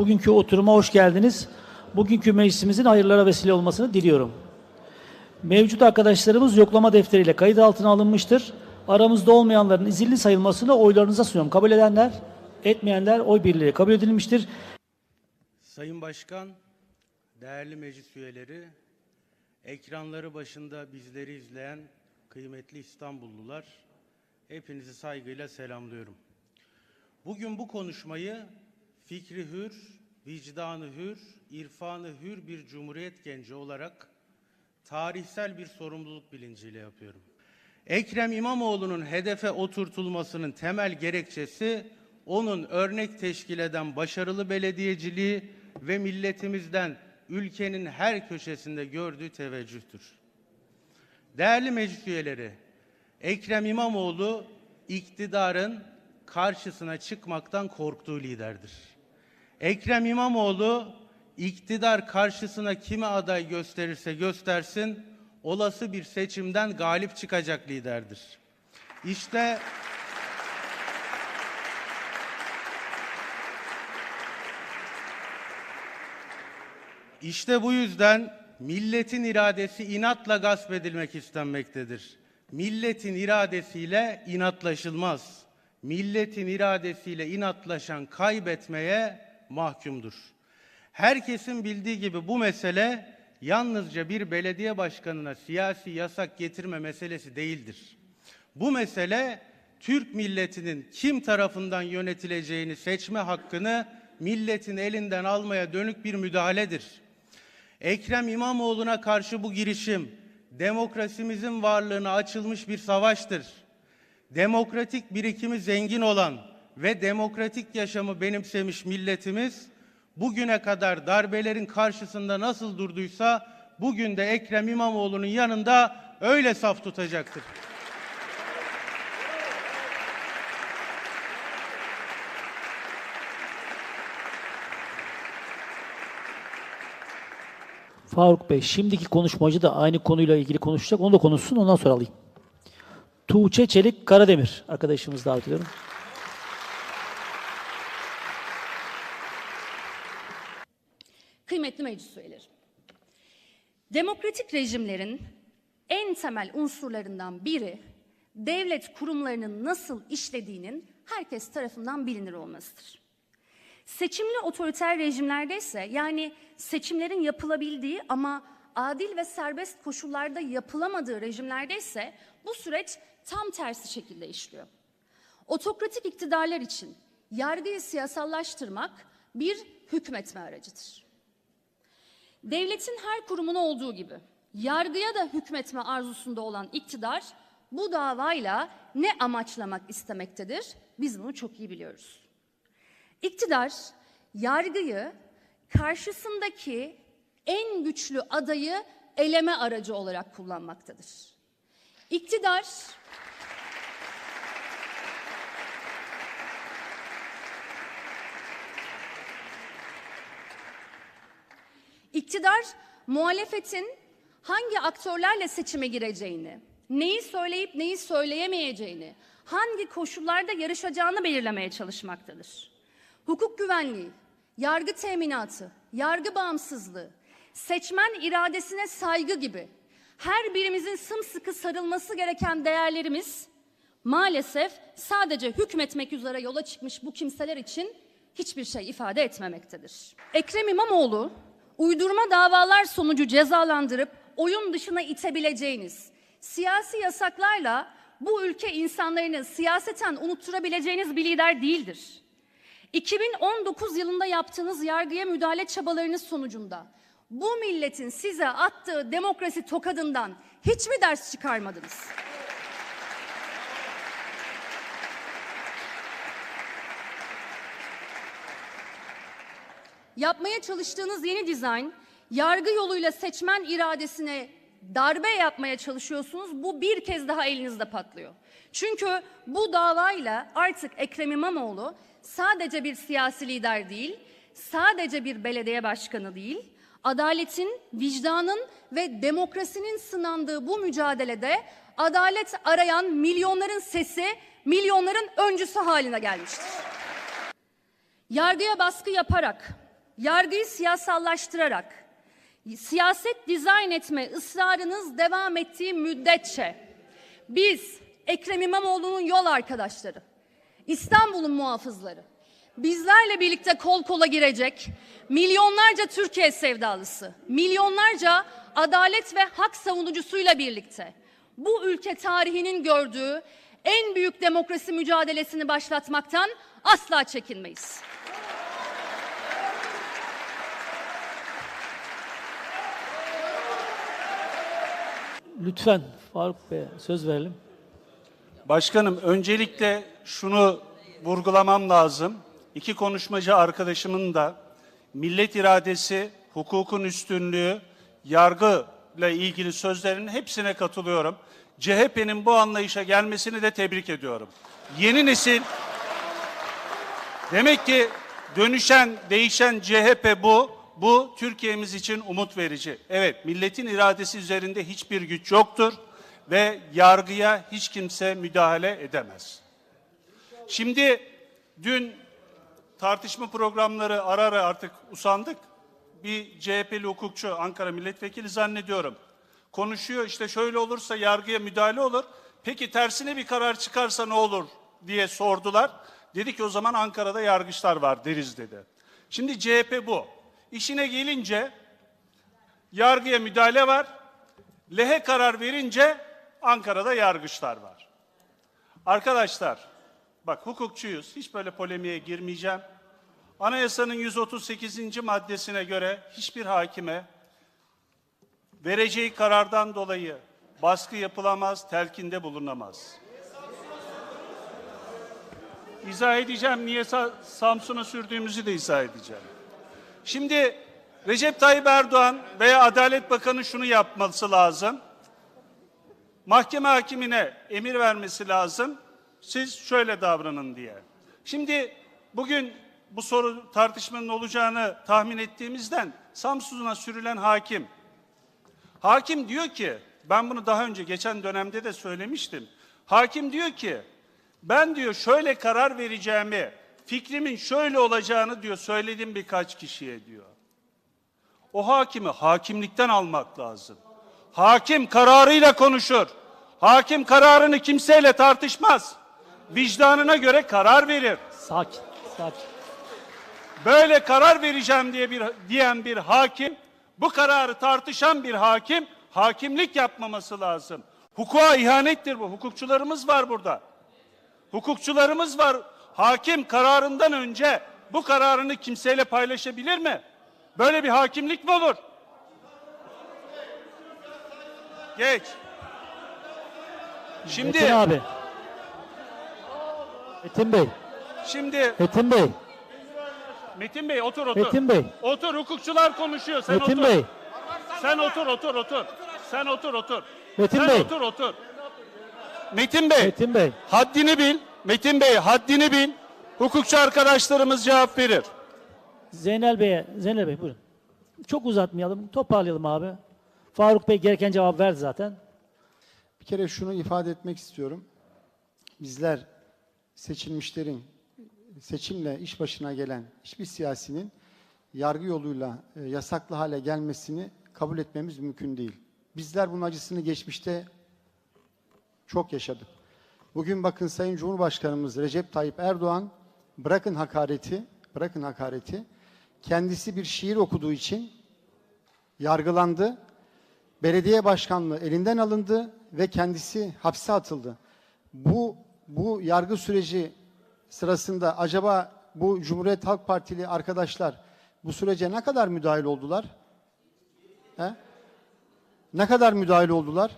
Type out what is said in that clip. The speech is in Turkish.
bugünkü oturuma hoş geldiniz. Bugünkü meclisimizin hayırlara vesile olmasını diliyorum. Mevcut arkadaşlarımız yoklama defteriyle kayıt altına alınmıştır. Aramızda olmayanların izilli sayılmasını oylarınıza sunuyorum. Kabul edenler, etmeyenler oy birliğiyle kabul edilmiştir. Sayın Başkan, değerli meclis üyeleri, ekranları başında bizleri izleyen kıymetli İstanbullular, hepinizi saygıyla selamlıyorum. Bugün bu konuşmayı fikri hür, vicdanı hür, irfanı hür bir cumhuriyet genci olarak tarihsel bir sorumluluk bilinciyle yapıyorum. Ekrem İmamoğlu'nun hedefe oturtulmasının temel gerekçesi onun örnek teşkil eden başarılı belediyeciliği ve milletimizden ülkenin her köşesinde gördüğü teveccühtür. Değerli meclis üyeleri, Ekrem İmamoğlu iktidarın karşısına çıkmaktan korktuğu liderdir. Ekrem İmamoğlu iktidar karşısına kime aday gösterirse göstersin olası bir seçimden galip çıkacak liderdir. İşte İşte bu yüzden milletin iradesi inatla gasp edilmek istenmektedir. Milletin iradesiyle inatlaşılmaz. Milletin iradesiyle inatlaşan kaybetmeye mahkumdur. Herkesin bildiği gibi bu mesele yalnızca bir belediye başkanına siyasi yasak getirme meselesi değildir. Bu mesele Türk milletinin kim tarafından yönetileceğini seçme hakkını milletin elinden almaya dönük bir müdahaledir. Ekrem İmamoğlu'na karşı bu girişim demokrasimizin varlığına açılmış bir savaştır. Demokratik birikimi zengin olan ve demokratik yaşamı benimsemiş milletimiz bugüne kadar darbelerin karşısında nasıl durduysa bugün de Ekrem İmamoğlu'nun yanında öyle saf tutacaktır. Faruk Bey, şimdiki konuşmacı da aynı konuyla ilgili konuşacak. Onu da konuşsun, ondan sonra alayım. Tuğçe Çelik Karademir arkadaşımızı davet ediyorum. Kıymetli meclis üyeleri. Demokratik rejimlerin en temel unsurlarından biri devlet kurumlarının nasıl işlediğinin herkes tarafından bilinir olmasıdır. Seçimli otoriter rejimlerde ise yani seçimlerin yapılabildiği ama adil ve serbest koşullarda yapılamadığı rejimlerde ise bu süreç tam tersi şekilde işliyor. Otokratik iktidarlar için yargıyı siyasallaştırmak bir hükmetme aracıdır. Devletin her kurumuna olduğu gibi yargıya da hükmetme arzusunda olan iktidar bu davayla ne amaçlamak istemektedir? Biz bunu çok iyi biliyoruz. İktidar yargıyı karşısındaki en güçlü adayı eleme aracı olarak kullanmaktadır. İktidar İktidar muhalefetin hangi aktörlerle seçime gireceğini, neyi söyleyip neyi söyleyemeyeceğini, hangi koşullarda yarışacağını belirlemeye çalışmaktadır. Hukuk güvenliği, yargı teminatı, yargı bağımsızlığı, seçmen iradesine saygı gibi her birimizin sımsıkı sarılması gereken değerlerimiz maalesef sadece hükmetmek üzere yola çıkmış bu kimseler için hiçbir şey ifade etmemektedir. Ekrem İmamoğlu uydurma davalar sonucu cezalandırıp oyun dışına itebileceğiniz siyasi yasaklarla bu ülke insanlarını siyaseten unutturabileceğiniz bir lider değildir. 2019 yılında yaptığınız yargıya müdahale çabalarınız sonucunda bu milletin size attığı demokrasi tokadından hiç mi ders çıkarmadınız? Yapmaya çalıştığınız yeni dizayn yargı yoluyla seçmen iradesine darbe yapmaya çalışıyorsunuz. Bu bir kez daha elinizde patlıyor. Çünkü bu davayla artık Ekrem İmamoğlu sadece bir siyasi lider değil, sadece bir belediye başkanı değil, adaletin, vicdanın ve demokrasinin sınandığı bu mücadelede adalet arayan milyonların sesi, milyonların öncüsü haline gelmiştir. Yargıya baskı yaparak, yargıyı siyasallaştırarak siyaset dizayn etme ısrarınız devam ettiği müddetçe biz Ekrem İmamoğlu'nun yol arkadaşları, İstanbul'un muhafızları, bizlerle birlikte kol kola girecek milyonlarca Türkiye sevdalısı, milyonlarca adalet ve hak savunucusuyla birlikte bu ülke tarihinin gördüğü en büyük demokrasi mücadelesini başlatmaktan asla çekinmeyiz. Lütfen Faruk Bey'e söz verelim. Başkanım öncelikle şunu vurgulamam lazım. İki konuşmacı arkadaşımın da millet iradesi, hukukun üstünlüğü, yargıyla ilgili sözlerinin hepsine katılıyorum. CHP'nin bu anlayışa gelmesini de tebrik ediyorum. Yeni nesil Demek ki dönüşen, değişen CHP bu. Bu Türkiye'miz için umut verici. Evet, milletin iradesi üzerinde hiçbir güç yoktur ve yargıya hiç kimse müdahale edemez. Şimdi dün tartışma programları ara ara artık usandık. Bir CHP'li hukukçu, Ankara milletvekili zannediyorum. Konuşuyor işte şöyle olursa yargıya müdahale olur. Peki tersine bir karar çıkarsa ne olur diye sordular. Dedi ki o zaman Ankara'da yargıçlar var deriz dedi. Şimdi CHP bu. İşine gelince yargıya müdahale var. Lehe karar verince Ankara'da yargıçlar var. Arkadaşlar bak hukukçuyuz. Hiç böyle polemiğe girmeyeceğim. Anayasanın 138. maddesine göre hiçbir hakime vereceği karardan dolayı baskı yapılamaz, telkinde bulunamaz. İzah edeceğim. Niye Sa- Samsun'a sürdüğümüzü de izah edeceğim. Şimdi Recep Tayyip Erdoğan veya Adalet Bakanı şunu yapması lazım. Mahkeme hakimine emir vermesi lazım. Siz şöyle davranın diye. Şimdi bugün bu soru tartışmanın olacağını tahmin ettiğimizden Samsun'a sürülen hakim Hakim diyor ki, ben bunu daha önce geçen dönemde de söylemiştim. Hakim diyor ki, ben diyor şöyle karar vereceğimi, fikrimin şöyle olacağını diyor söyledim birkaç kişiye diyor. O hakimi hakimlikten almak lazım. Hakim kararıyla konuşur. Hakim kararını kimseyle tartışmaz. Vicdanına göre karar verir. Sakin, sakin. Böyle karar vereceğim diye bir diyen bir hakim, bu kararı tartışan bir hakim hakimlik yapmaması lazım. Hukuka ihanettir bu. Hukukçularımız var burada. Hukukçularımız var. Hakim kararından önce bu kararını kimseyle paylaşabilir mi? Böyle bir hakimlik mi olur? Geç. Şimdi Metin abi. Metin Bey, şimdi Metin Bey, Metin Bey otur otur. Metin Bey, Otur hukukçular konuşuyor. Sen Metin otur. Bey, Sen otur otur otur. Sen otur otur. Metin Sen Bey. otur otur. Metin Bey. Metin Bey. Haddini bil. Metin Bey haddini bil. Hukukçu arkadaşlarımız cevap verir. Zeynel Bey'e, Zeynel Bey buyurun. Çok uzatmayalım, toparlayalım abi. Faruk Bey gereken cevap verdi zaten. Bir kere şunu ifade etmek istiyorum. Bizler seçilmişlerin seçimle iş başına gelen hiçbir siyasinin yargı yoluyla e, yasaklı hale gelmesini kabul etmemiz mümkün değil. Bizler bunun acısını geçmişte çok yaşadık. Bugün bakın Sayın Cumhurbaşkanımız Recep Tayyip Erdoğan bırakın hakareti, bırakın hakareti. Kendisi bir şiir okuduğu için yargılandı. Belediye başkanlığı elinden alındı ve kendisi hapse atıldı. Bu bu yargı süreci sırasında acaba bu Cumhuriyet Halk Partili arkadaşlar bu sürece ne kadar müdahil oldular? He? Ne kadar müdahil oldular?